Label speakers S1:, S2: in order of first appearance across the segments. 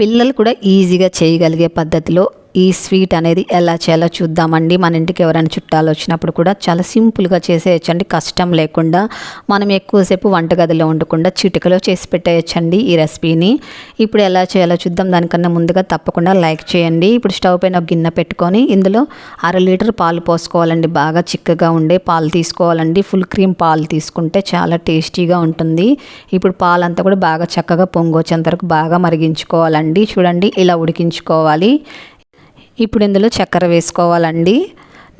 S1: పిల్లలు కూడా ఈజీగా చేయగలిగే పద్ధతిలో ఈ స్వీట్ అనేది ఎలా చేయాలో చూద్దామండి. మన ఇంటికి ఎవరైనా చుట్టాలు వచ్చినప్పుడు కూడా చాలా సింపుల్గా చేసేయచ్చండి. కష్టం లేకుండా మనం ఎక్కువసేపు వంటగదిలో ఉండకుండా చిటికలో చేసి పెట్టేయచ్చండి ఈ రెసిపీని. ఇప్పుడు ఎలా చేయాలో చూద్దాం. దానికన్నా ముందుగా తప్పకుండా లైక్ చేయండి. ఇప్పుడు స్టవ్ పైన ఒక గిన్నె పెట్టుకొని ఇందులో అర లీటర్ పాలు పోసుకోవాలండి. బాగా చిక్కగా ఉండే పాలు తీసుకోవాలండి. ఫుల్ క్రీమ్ పాలు తీసుకుంటే చాలా టేస్టీగా ఉంటుంది. ఇప్పుడు పాలంతా కూడా బాగా చక్కగా పొంగొచ్చేంత వరకు బాగా మరిగించుకోవాలండి. చూడండి ఇలా ఉడికించుకోవాలి. ఇప్పుడు ఇందులో చక్కెర వేసుకోవాలండి.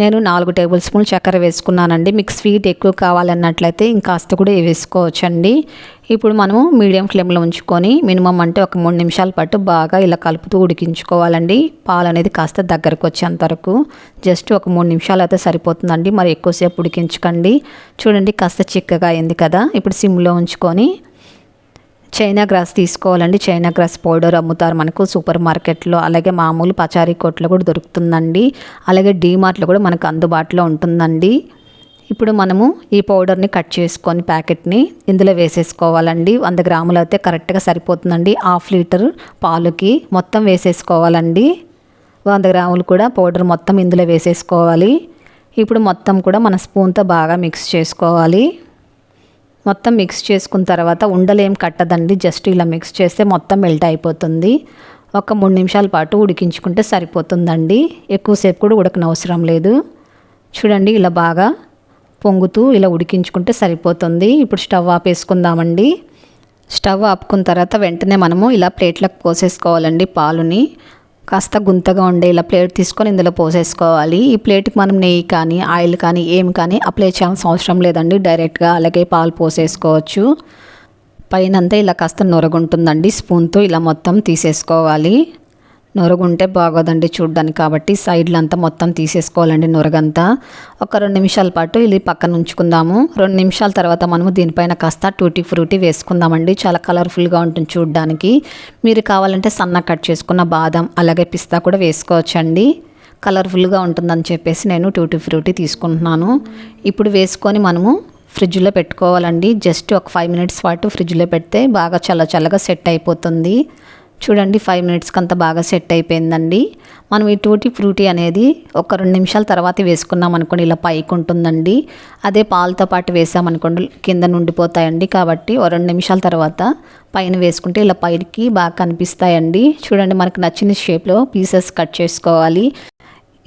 S1: నేను నాలుగు టేబుల్ స్పూన్లు చక్కెర వేసుకున్నానండి. మీకు స్వీట్ ఎక్కువ కావాలన్నట్లయితే ఇంకాస్త కూడా వేసుకోవచ్చండి. ఇప్పుడు మనము మీడియం ఫ్లేమ్లో ఉంచుకొని మినిమం అంటే ఒక మూడు నిమిషాల పాటు బాగా ఇలా కలుపుతూ ఉడికించుకోవాలండి. పాలు అనేది కాస్త దగ్గరకు వచ్చేంత వరకు. జస్ట్ ఒక మూడు నిమిషాలు అయితే సరిపోతుందండి. మరి ఎక్కువసేపు ఉడికించకండి. చూడండి కాస్త చిక్కగా అయింది కదా. ఇప్పుడు సిమ్లో ఉంచుకొని చైనా గ్రాస్ తీసుకోవాలండి. చైనా గ్రాస్ పౌడర్ అమ్ముతారు మనకు సూపర్ మార్కెట్లో. అలాగే మామూలు పచారీ కొట్లో కూడా దొరుకుతుందండి. అలాగే డీమార్ట్లో కూడా మనకు అందుబాటులో ఉంటుందండి. ఇప్పుడు మనము ఈ పౌడర్ని కట్ చేసుకొని ప్యాకెట్ని ఇందులో వేసేసుకోవాలండి. వంద గ్రాములు అయితే కరెక్ట్గా సరిపోతుందండి. హాఫ్ లీటర్ పాలుకి మొత్తం వేసేసుకోవాలండి. వంద గ్రాములు కూడా పౌడర్ మొత్తం ఇందులో వేసేసుకోవాలి. ఇప్పుడు మొత్తం కూడా మన స్పూన్తో బాగా మిక్స్ చేసుకోవాలి. మొత్తం మిక్స్ చేసుకున్న తర్వాత ఉండలేం కట్టదండి. జస్ట్ ఇలా మిక్స్ చేస్తే మొత్తం మెల్ట్ అయిపోతుంది. ఒక మూడు నిమిషాల పాటు ఉడికించుకుంటే సరిపోతుందండి. ఎక్కువసేపు కూడా ఉడకనవసరం లేదు. చూడండి ఇలా బాగా పొంగుతూ ఇలా ఉడికించుకుంటే సరిపోతుంది. ఇప్పుడు స్టవ్ ఆపేసుకుందామండి. స్టవ్ ఆపుకున్న తర్వాత వెంటనే మనము ఇలా ప్లేట్లకు పోసేసుకోవాలండి పాలుని. కాస్త గుంతగా ఉండే ఇలా ప్లేట్ తీసుకొని ఇందులో పోసేసుకోవాలి. ఈ ప్లేట్కి మనం నెయ్యి కానీ ఆయిల్ కానీ ఏం కానీ అప్లై చేయాల్సిన అవసరం లేదండి. డైరెక్ట్గా అలాగే పాలు పోసేసుకోవచ్చు. పైనంతా ఇలా కాస్త నొరగుంటుందండి. స్పూన్తో ఇలా మొత్తం తీసేసుకోవాలి. నొరుగుంటే బాగోదండి చూడ్డానికి కాబట్టి సైడ్లు అంతా మొత్తం తీసేసుకోవాలండి నొరగంతా. ఒక రెండు నిమిషాల పాటు ఇది పక్కన ఉంచుకుందాము. రెండు నిమిషాల తర్వాత మనము దీనిపైన కాస్త టూటీ ఫ్రూటీ వేసుకుందామండి. చాలా కలర్ఫుల్గా ఉంటుంది చూడ్డానికి. మీరు కావాలంటే సన్న కట్ చేసుకున్న బాదం అలాగే పిస్తా కూడా వేసుకోవచ్చండి. కలర్ఫుల్గా ఉంటుందని చెప్పేసి నేను టూటీ ఫ్రూటీ తీసుకుంటున్నాను. ఇప్పుడు వేసుకొని మనము ఫ్రిడ్జ్లో పెట్టుకోవాలండి. జస్ట్ ఒక ఫైవ్ మినిట్స్ పాటు ఫ్రిడ్జ్లో పెడితే బాగా చల్ల చల్లగా సెట్ అయిపోతుంది. చూడండి ఫైవ్ మినిట్స్కి అంత బాగా సెట్ అయిపోయిందండి. మనం ఈ టూటీ ఫ్రూటీ అనేది ఒక రెండు నిమిషాల తర్వాత వేసుకున్నాం అనుకోండి ఇలా పైకి ఉంటుందండి. అదే పాలతో పాటు వేసామనుకోండి కింద నుండిపోతాయండి కాబట్టి ఓ రెండు నిమిషాల తర్వాత పైన వేసుకుంటే ఇలా పైకి బాగా కనిపిస్తాయండి. చూడండి మనకు నచ్చిన షేప్లో పీసెస్ కట్ చేసుకోవాలి.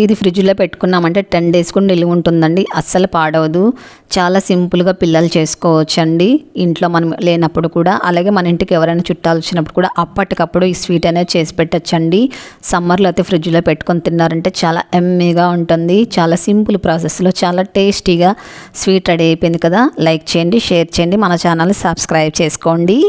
S1: ఇది ఫ్రిడ్జ్లో పెట్టుకున్నామంటే టెన్ డేస్ కూడా నిలువ ఉంటుందండి. అస్సలు పాడవదు. చాలా సింపుల్గా పిల్లలు చేసుకోవచ్చండి. ఇంట్లో మనం లేనప్పుడు కూడా అలాగే మన ఇంటికి ఎవరైనా చుట్టాలు వచ్చినప్పుడు కూడా అప్పటికప్పుడు ఈ స్వీట్ అనేది చేసి పెట్టచ్చండి. సమ్మర్లో అయితే ఫ్రిడ్జ్లో పెట్టుకొని తిన్నారంటే చాలా ఎమ్మీగా ఉంటుంది. చాలా సింపుల్ ప్రాసెస్లో చాలా టేస్టీగా స్వీట్ రెడీ అయిపోయింది కదా. లైక్ చేయండి షేర్ చేయండి మన ఛానల్ సబ్స్క్రైబ్ చేసుకోండి.